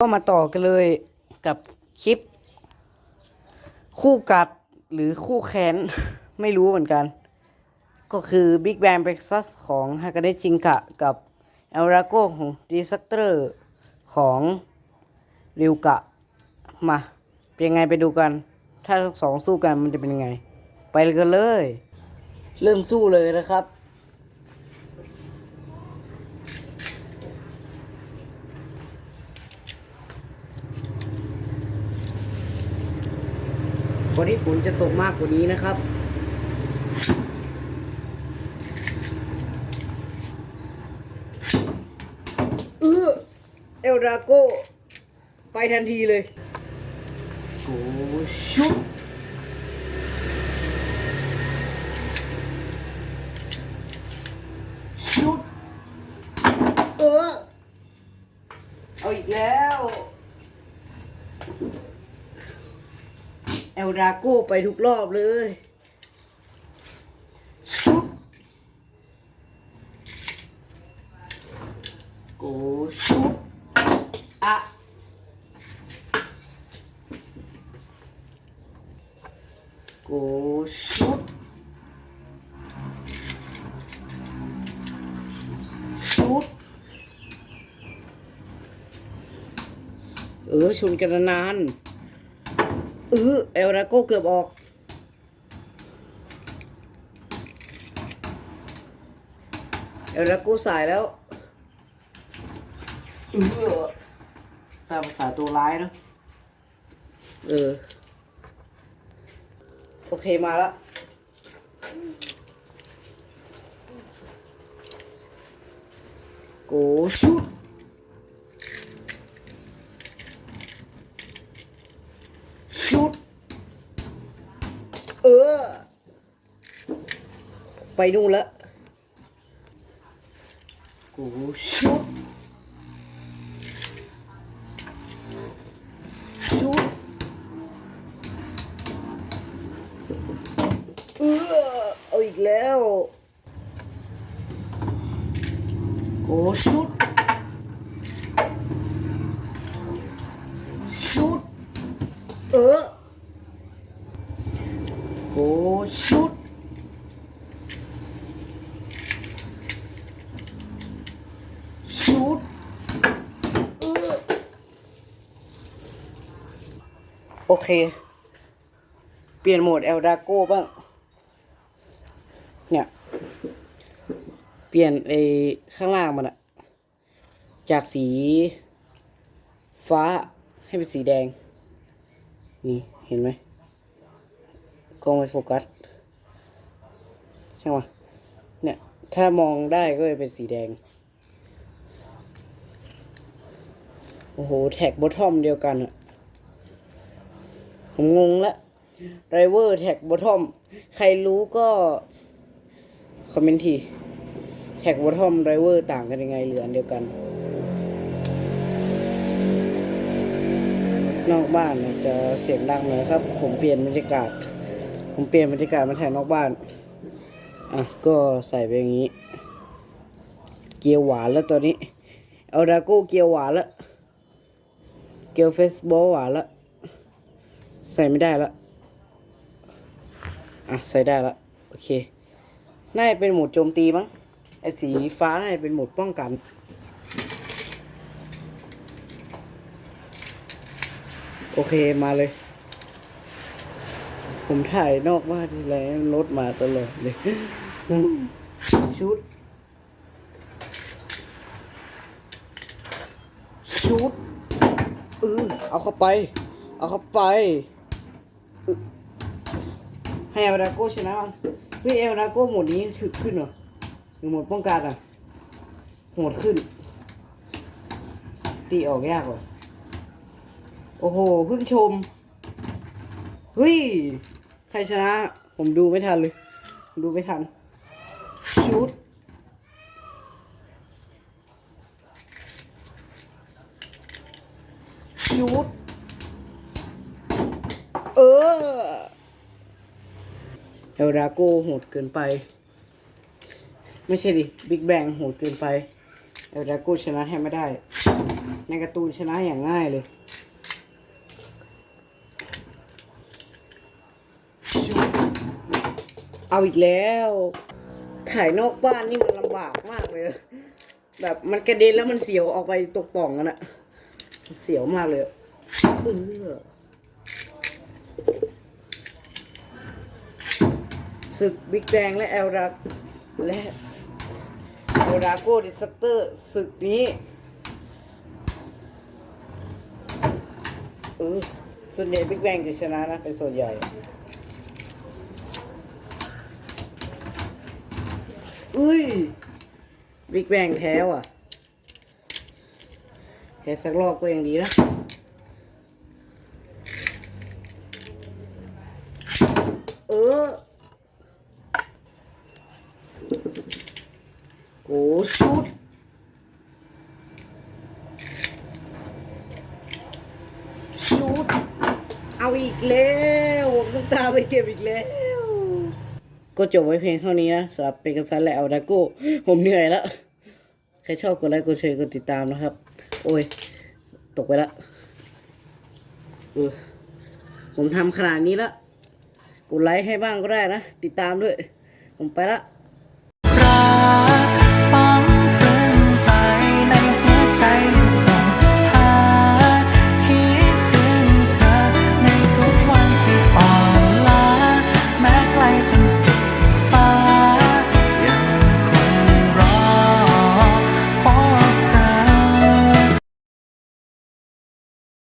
ก็มาต่อกันเลยกับคลิป คู่กัดหรือคู่แค้น ไม่รู้เหมือนกัน ก็คือ Big Bang Breakfast ของ Hakane Jinka กับ e l r a g o ของ Disaster ของริวกะ มาเป็นยังไงไปดูกัน ถ้าทั้งสองสู้กันมันจะเป็นยังไง ไปกันเลย เริ่มสู้เลยนะครับวันนี้ฝนจะตกมากกว่านี้นะครับ เออเอลดราโกไปทันทีเลย ชุบชุบเออ เอาอีกแล้ว เอลดราโก้ไปทุกรอบเลยชุบโกชุบอะ โกชุบชุบเออชนกันนานเออเอลราโก้เกือบออกเอลราโก้สายแล้วเออตามภาษาตัวร้ายเนอะเออ โอเคมาแล้วโกชุดชุดเออ ไปนู่นละกูชุดชุด เออเอาอีกแล้วโกชุดชุดเออโกชุดชุดเออโอเค เปลี่ยนโหมดเอลดาโก้บ้าง เนี่ย เปลี่ยนไอ้ข้างล่างมันอะจากสี ฟ้าให้เป็นสีแดง นี่เห็นไหมกล้องไม่โฟกัสใช่ไหมเนี่ย ถ้ามองได้ก็จะเป็นสีแดง โอ้โห แท็กบอททอมเดียวกันอะผมงงละไรเวอร์แท็กบอททอม ใครรู้ก็ คอมเมนต์ทีแท็กบอททอมไรเวอร์ต่างกันยังไงเหลืออันเดียวกัน นอกบ้านจะเสียงดังหน่อยครับ ผมเปลี่ยนบรรยากาศ ผมเปลี่ยนบรรยากาศมาถ่ายนอกบ้าน อะ ก็ใส่ไปอย่างนี้ เกียวหวานแล้วตอนนี้ เอาดาโก้เกียวหวานแล้วเกียวเฟสบอลหวานแล้วใส่ไม่ได้แล้วอะ ใส่ได้แล้วโอเค น่าจะเป็นหมดโจมตีมั้งไอ้สีฟ้าน่าจะเป็นหมดป้องกัน โอเคมาเลย ผมถ่ายนอกบ้านทีไรรถมาตลอดเลย ชุด ชุดเออเอาเข้าไป เอาเข้าไป ให้อลดาโก้ชนะมั้ง เฮ้ยเอลดาโก้หมดนี้ถึกขึ้นเหรอหรือหมดป้องกันอะโหดขึ้น ตีออกยากเหรอโอ้โหเพิ่งชมเฮ้ยใครชนะ ผมดูไม่ทันเลย ดูไม่ทันชุดชุดเออ เอลดาโกโหดเกินไป ไม่ใช่ดิบิ๊กแบงโหดเกินไปเอลดาโกชนะแทบไม่ได้ ในการ์ตูนชนะอย่างง่ายเลยเอาอีกแล้ว ถ่ายนอกบ้านนี่มันลำบากมากเลย แบบมันกระเด็นแล้วมันเสียวออกไปตกป่องกันอะเสียวมากเลยเออ ศึกบิ๊กแบงและเอลรักและเอราโกดิสเตอร์ศึกนี้เออส่วนใหญ่บิ๊กแบงจะชนะนะ เป็นส่วนใหญ่อุ้ยบิ๊กแบงแพ้ว่ะแพ้สักรอบก็ยังดีนะ เออ โกชุดชุดเอาอีกแล้วผมต้องตามไปเก็บอีกแล้ว ก็จบไว้เพียงเท่านี้นะสำหรับเป็นกันซันและเอาดาโก้ผมเหนื่อยแล้ว ใครชอบกดไลค์กดแชร์กดติดตามนะครับ โอ้ย ตกไปละเออผมทำขนาดนี้แล้วกดไลค์ให้บ้างก็ได้นะ ติดตามด้วย ผมไปละ